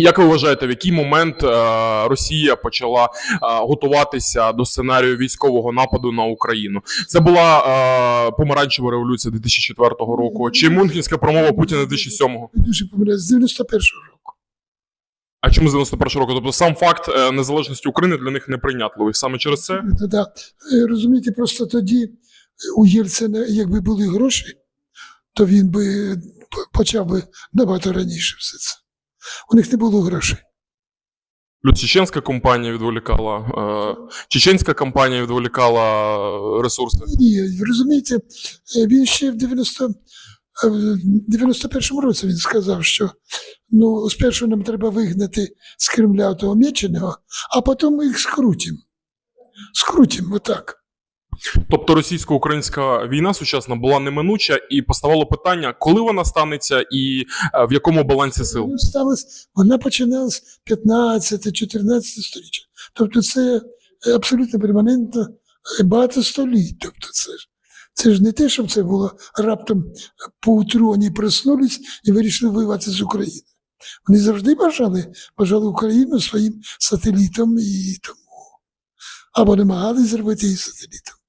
Як ви вважаєте, в який момент е, Росія почала е, готуватися до сценарію військового нападу на Україну? Це була е, помаранчева революція 2004 року чи Мюнхенська промова Путіна 2007-го? Дуже помиляєте, з 91-го року. А чому з 91 року? Тобто сам факт незалежності України для них неприйнятливий. Саме через це Та, да. Е, Розумієте, просто тоді у Єльцина, якби були гроші, то він би почав би набагато раніше все це. У них не було грошей. плюс чеченська компанія відволікала, е, чеченська компанія відволікала е, ресурси. Ні, розумієте, е, він ще в 90, е, в 91-му році він сказав, що ну, спершу нам треба вигнати з Кремля того Мєченого, а потім ми їх скрутимо. Скрутимо, отак. Тобто російсько-українська війна сучасна була неминуча, і поставало питання, коли вона станеться, і е, в якому балансі сил. Вона вона 15-14 століття. Тобто це е, абсолютно перманентно е, багато століть. Тобто це ж, це ж не те, щоб це було раптом поутру вони проснулись і вирішили воювати з Україною. Вони завжди бажали, бажали Україну своїм сателітом і тому. Або намагались зробити її сателітом.